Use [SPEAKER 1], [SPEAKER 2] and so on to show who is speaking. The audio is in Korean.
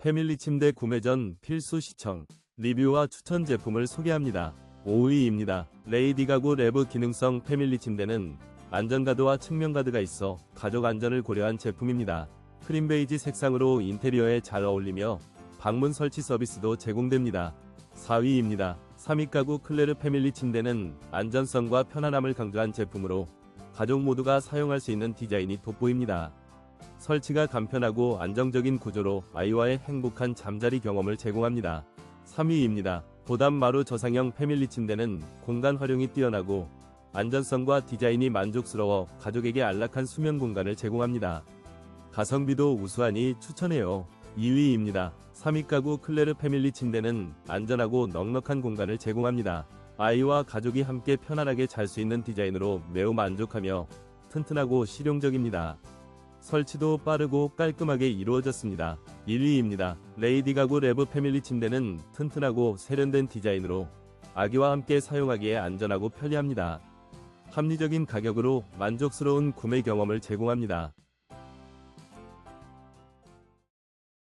[SPEAKER 1] 패밀리 침대 구매 전 필수 시청, 리뷰와 추천 제품을 소개합니다. 5위입니다. 레이디 가구 레브 기능성 패밀리 침대는 안전가드와 측면가드가 있어 가족 안전을 고려한 제품입니다. 크림 베이지 색상으로 인테리어에 잘 어울리며 방문 설치 서비스도 제공됩니다. 4위입니다. 3위 가구 클레르 패밀리 침대는 안전성과 편안함을 강조한 제품으로 가족 모두가 사용할 수 있는 디자인이 돋보입니다. 설치가 간편하고 안정적인 구조로 아이와의 행복한 잠자리 경험을 제공합니다. 3위입니다. 보담 마루 저상형 패밀리 침대는 공간 활용이 뛰어나고 안전성과 디자인이 만족스러워 가족에게 안락한 수면 공간을 제공합니다. 가성비도 우수하니 추천해요. 2위입니다. 3위 가구 클레르 패밀리 침대는 안전하고 넉넉한 공간을 제공합니다. 아이와 가족이 함께 편안하게 잘 수 있는 디자인으로 매우 만족하며 튼튼하고 실용적입니다. 설치도 빠르고 깔끔하게 이루어졌습니다. 1위입니다. 레이디 가구 레브 패밀리 침대는 튼튼하고 세련된 디자인으로 아기와 함께 사용하기에 안전하고 편리합니다. 합리적인 가격으로 만족스러운 구매 경험을 제공합니다.